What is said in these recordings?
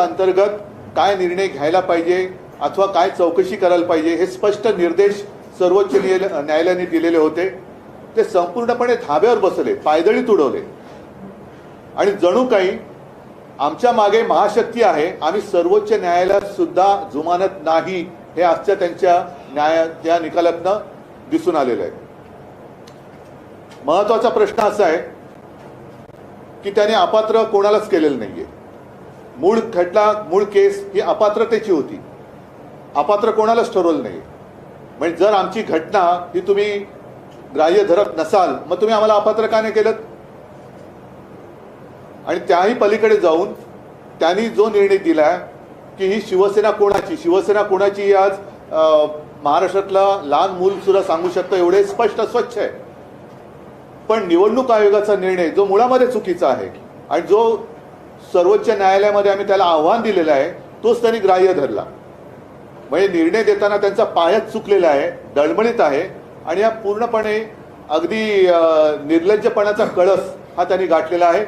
अंतर्गत काय निर्णय घ्यायला पाहिजे अथवा काय चौकशी करायला पाहिजे हे स्पष्ट निर्देश सर्वोच्च न्यायालयाने दिलेले होते. ते संपूर्णपणे धाब्यावर बसले पायदळी तुडवले आणि जणू काही आमच्या मागे महाशक्ती आहे आम्ही सर्वोच्च न्यायालयात सुद्धा जुमानत नाही हे आजच्या त्यांच्या न्याया त्या निकालातनं दिसून आलेलं आहे. महत्त्वाचा प्रश्न असा आहे की त्याने अपात्र कोणालाच केलेलं नाहीये. मूळ खटला मूळ केस ही अपात्रतेची होती. अपात्र कोणालाच ठरवलं नाही. म्हणजे जर आमची घटना ही तुम्ही ग्राह्य धरत नसाल मग तुम्ही आम्हाला अपात्र का नाही केलं? आणि त्याही पलीकडे जाऊन त्यांनी जो निर्णय दिला की ही शिवसेना कोणाची शिवसेना कोणाची ही आज महाराष्ट्रातला लहान मूल सुद्धा सांगू शकतं एवढे स्पष्ट स्वच्छ आहे. पण निवडणूक आयोगाचा निर्णय जो मुळामध्ये चुकीचा आहे आणि जो सर्वोच्च न्यायालयामध्ये आम्ही त्याला आव्हान दिलेलं आहे तोच त्यांनी ग्राह्य धरला. म्हणजे निर्णय देताना त्यांचा पायच चुकलेला आहे डळमळीत आहे आणि हा पूर्णपणे अगदी निर्लज्जपणाचा कळस हा त्यांनी गाठलेला आहे.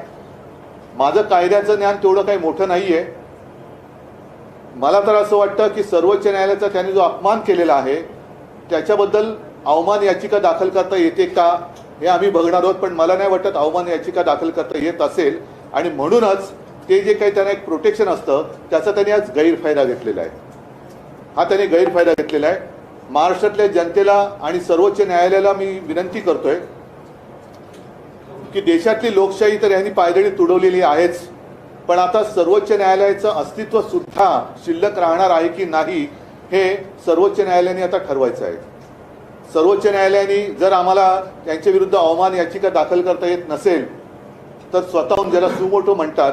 माझं कायद्याचं ज्ञान तेवढं काही मोठं नाही आहे मला तर असं वाटतं की सर्वोच्च न्यायालयाचा त्यांनी जो अपमान केलेला आहे त्याच्याबद्दल अवमान याचिका दाखल करता येते का हे आम्ही बघणार आहोत पण मला नाही वाटत अवमान याचिका दाखल करता येत असेल. आणि म्हणूनच ते जे काही त्यांना एक प्रोटेक्शन असतं त्याचा त्यांनी आज गैरफायदा घेतलेला आहे. हा त्यांनी गैरफायदा घेतलेला आहे. महाराष्ट्रातल्या जनतेला आणि सर्वोच्च न्यायालयाला मी विनंती करतोय की देशातली लोकशाही तर यांनी पायदळी तुडवलेली आहेच पण आता सर्वोच्च न्यायालयाचं अस्तित्व सुद्धा शिल्लक राहणार आहे की नाही हे सर्वोच्च न्यायालयाने आता ठरवायचं आहे. सर्वोच्च न्यायालयाने जर आम्हाला त्यांच्या विरुद्ध अवमान याचिका दाखल करता येत नसेल तर स्वतःहून ज्याला सुमोटो म्हणतात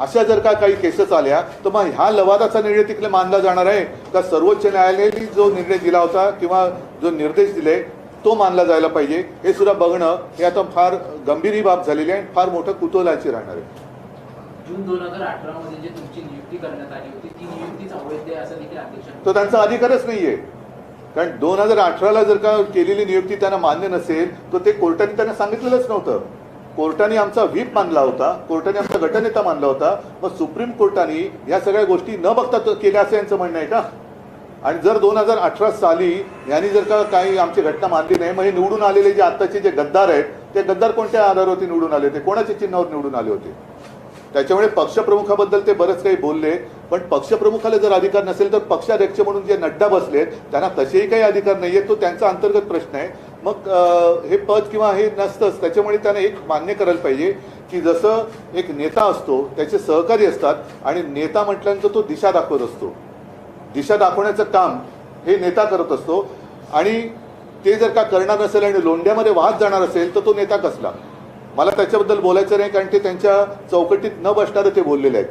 अशा जर का काही केसेस आल्या तर मग ह्या लवादाचा निर्णय तिकडे मानला जाणार आहे. का सर्वोच्च न्यायालयाने जो निर्णय दिला होता किंवा जो निर्देश दिले तो मानला जायला पाहिजे. हे सुद्धा बघणं हे आता फार गंभीर ही बाब झालेली आहे आणि फार मोठं कुतूहलाची राहणार आहे. जून दोन हजार अठरा मध्ये जे तुमची नियुक्ती करण्यात आली होती ती नियुक्तीच अवैध आहे असं देखील अध्यक्ष तो त्यांचा अधिकारच नाहीये. कारण दोन हजार अठराला जर का केलेली नियुक्ती त्यांना मान्य नसेल तर ते कोर्टाने त्यांना सांगितलेलंच नव्हतं. कोर्टाने आमचा व्हीप मानला होता कोर्टाने आमचा गटनेता मानला होता मग सुप्रीम कोर्टाने या सगळ्या गोष्टी न बघता केल्या असं यांचं म्हणणं आहे का? आणि जर दोन हजार अठरा साली यांनी जर का काही आमची घटना मानली नाही मग हे निवडून आलेले जे आत्ताचे जे गद्दार आहेत ते गद्दार कोणत्या आधारावरती निवडून आले होते? कोणाच्या चिन्हावर निवडून आले होते? त्याच्यामुळे पक्षप्रमुखाबद्दल ते बरंच काही बोलले पण पक्षप्रमुखाला जर अधिकार नसेल तर पक्षाध्यक्ष म्हणून जे नड्डा बसलेत त्यांना तसेही काही अधिकार नाहीये तो त्यांचा अंतर्गत प्रश्न आहे. मग हे पद किंवा हे नसतंच त्याच्यामुळे त्याने एक मान्य करायला पाहिजे की जसं एक नेता असतो त्याचे सहकारी असतात आणि नेता म्हटल्यानंतर तो दिशा दाखवत असतो. दिशा दाखवण्याचं काम हे नेता करत असतो आणि ते जर का करणार नसेल आणि लोंढ्यामध्ये वाहत जाणार असेल तर तो नेता कसला? मला त्याच्याबद्दल बोलायचं नाही कारण ते त्यांच्या चौकटीत न बसणारे ते बोललेले आहेत.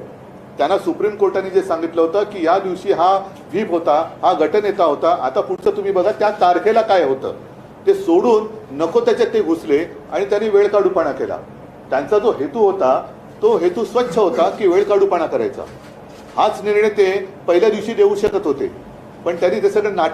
त्यांना सुप्रीम कोर्टाने जे सांगितलं होतं की या दिवशी हा व्हीप होता हा गटनेता होता आता पुढचं तुम्ही बघा त्या तारखेला काय होतं? ते सोडून नको त्याच्यात ते घुसले आणि त्यांनी वेळ काढूपणा केला. त्यांचा जो हेतू होता तो हेतू स्वच्छ होता की वेळ काढूपणा करायचा. हाच निर्णय ते पहिल्या दिवशी देऊ शकत होते. पण त्यांनी ते सगळं नाटक